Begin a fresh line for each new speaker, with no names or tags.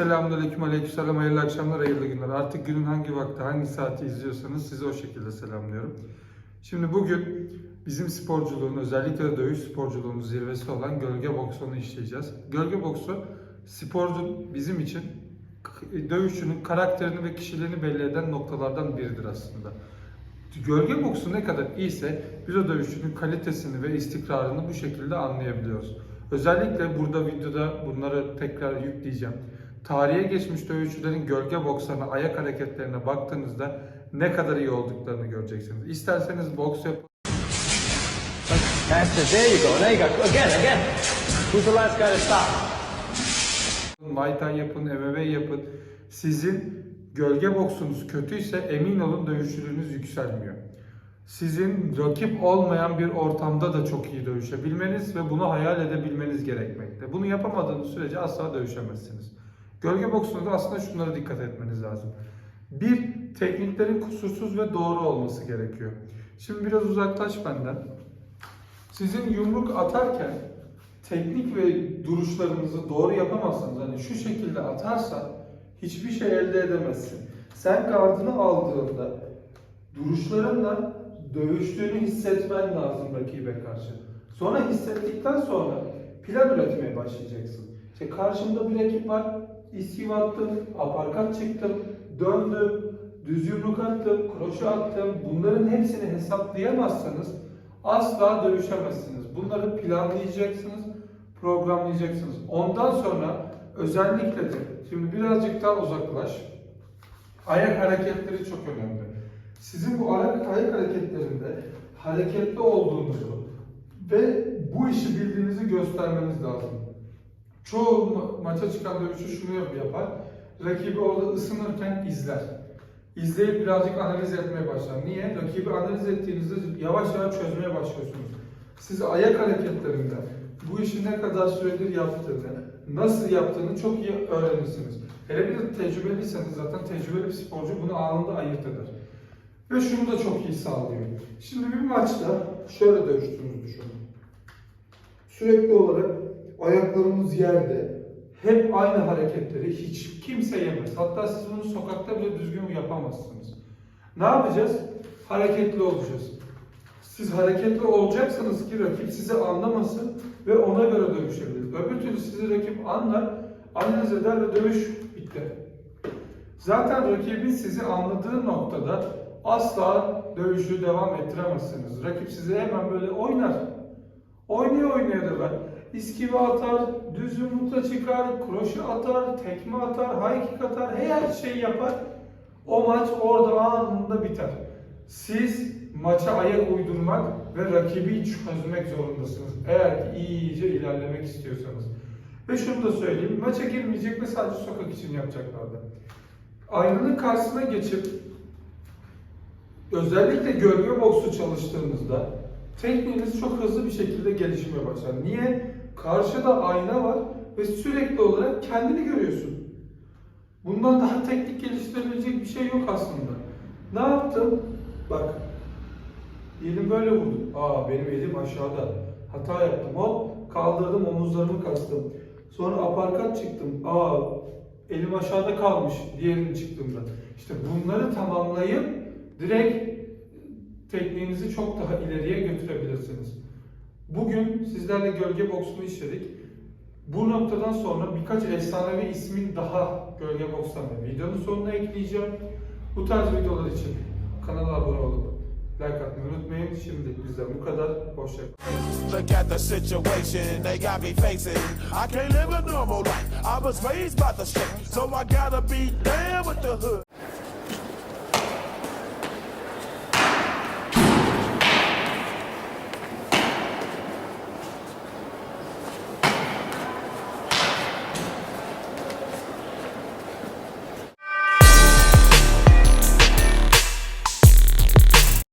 Selamünaleyküm, aleykümselam, hayırlı akşamlar, hayırlı günler. Artık günün hangi vakti, hangi saati izliyorsanız sizi o şekilde selamlıyorum. Şimdi bugün bizim sporculuğun, özellikle dövüş sporculuğunun zirvesi olan gölge boksunu işleyeceğiz. Gölge boksu sporcu bizim için dövüşçünün karakterini ve kişiliğini belli eden noktalardan biridir aslında. Gölge boksu ne kadar iyiyse biz o dövüşçünün kalitesini ve istikrarını bu şekilde anlayabiliyoruz. Özellikle burada videoda bunları tekrar yükleyeceğim. Tarihe geçmiş dövüşçülerin gölge bokslarına, ayak hareketlerine baktığınızda ne kadar iyi olduklarını göreceksiniz. İsterseniz boks yapın,
That's it. There you go. There you go. Again, again. Who's the last guy to stop?
Muay Thai yapın, MMA yapın. Sizin gölge boksunuz kötüyse emin olun dövüşçülüğünüz yükselmiyor. Sizin rakip olmayan bir ortamda da çok iyi dövüşebilmeniz ve bunu hayal edebilmeniz gerekmekte. Bunu yapamadığınız sürece asla dövüşemezsiniz. Gölge boksunda da aslında şunlara dikkat etmeniz lazım. Bir, tekniklerin kusursuz ve doğru olması gerekiyor. Şimdi biraz uzaklaş benden. Sizin yumruk atarken teknik ve duruşlarınızı doğru yapamazsanız hani şu şekilde atarsan hiçbir şey elde edemezsin. Sen gardını aldığında duruşlarınla dövüştüğünü hissetmen lazım rakibe karşı. Sonra hissettikten sonra plan üretmeye başlayacaksın. İşte karşımda bir rakip var, iskiv attım, aparkat çıktım, döndüm, düz yumruk attım, kroşe attım. Bunların hepsini hesaplayamazsanız asla dövüşemezsiniz. Bunları planlayacaksınız, programlayacaksınız. Ondan sonra özellikle de şimdi birazcık daha uzaklaş. Ayak hareketleri çok önemli. Sizin bu ayak, ayak hareketlerinde hareketli olduğunuzu ve bu işi bildiğinizi göstermeniz lazım. Çoğu ma- maça çıkan dövüşçü şunu yap- yapar. Rakibi orada ısınırken izler. İzleyip birazcık analiz etmeye başlar. Niye? Rakibi analiz ettiğinizde yavaş yavaş çözmeye başlıyorsunuz. Siz ayak hareketlerinde bu işi ne kadar süredir yaptığını, nasıl yaptığını çok iyi öğrenirsiniz. Hele bir de tecrübeliyseniz zaten tecrübeli bir sporcu bunu anında ayırt eder. Ve şunu da çok iyi sağlıyor. Şimdi bir maçta şöyle dövüştüğünüzü düşünün. Sürekli olarak ayaklarımız yerde, hep aynı hareketleri hiç kimse yemez. Hatta siz bunu sokakta bile düzgün yapamazsınız. Ne yapacağız? Hareketli olacağız. Siz hareketli olacaksınız ki rakip sizi anlamasın ve ona göre dövüşebilir. Öbür türlü sizi rakip anlar, analiz eder ve dövüş bitti. Zaten rakibin sizi anladığı noktada asla dövüşü devam ettiremezsiniz. Rakip sizi hemen böyle oynar. Oynaya da ben. İskive atar, düz yumrukla çıkar, kroşe atar, tekme atar, high kick atar, her şeyi yapar. O maç orada anında biter. Siz maça ayak uydurmak ve rakibi çözmek zorundasınız. Eğer ki iyice ilerlemek istiyorsanız. Ve şunu da söyleyeyim, maça girmeyecek ve sadece sokak için yapacaklardı. Aynanın karşısına geçip özellikle gölge boksu çalıştığınızda tekniğiniz çok hızlı bir şekilde gelişmeye başlar. Niye? Karşıda ayna var ve sürekli olarak kendini görüyorsun. Bundan daha teknik geliştirebilecek bir şey yok aslında. Ne yaptım? Bak. Elim böyle vurdu. Aa benim elim aşağıda. Hata yaptım. Hop kaldırdım omuzlarımı kastım. Sonra aparkat çıktım. Aa elim aşağıda kalmış diğerini çıktığımda. İşte bunları tamamlayıp direkt tekniğinizi çok daha ileriye götürebilirsiniz. Bugün sizlerle gölge boksunu işledik. Bu noktadan sonra birkaç efsanevi ismin daha gölge bokslarına videonun sonuna ekleyeceğim. Bu tarz videolar için kanala abone olup like atmayı unutmayın. Şimdilik bizden bu kadar. Hoşçakalın.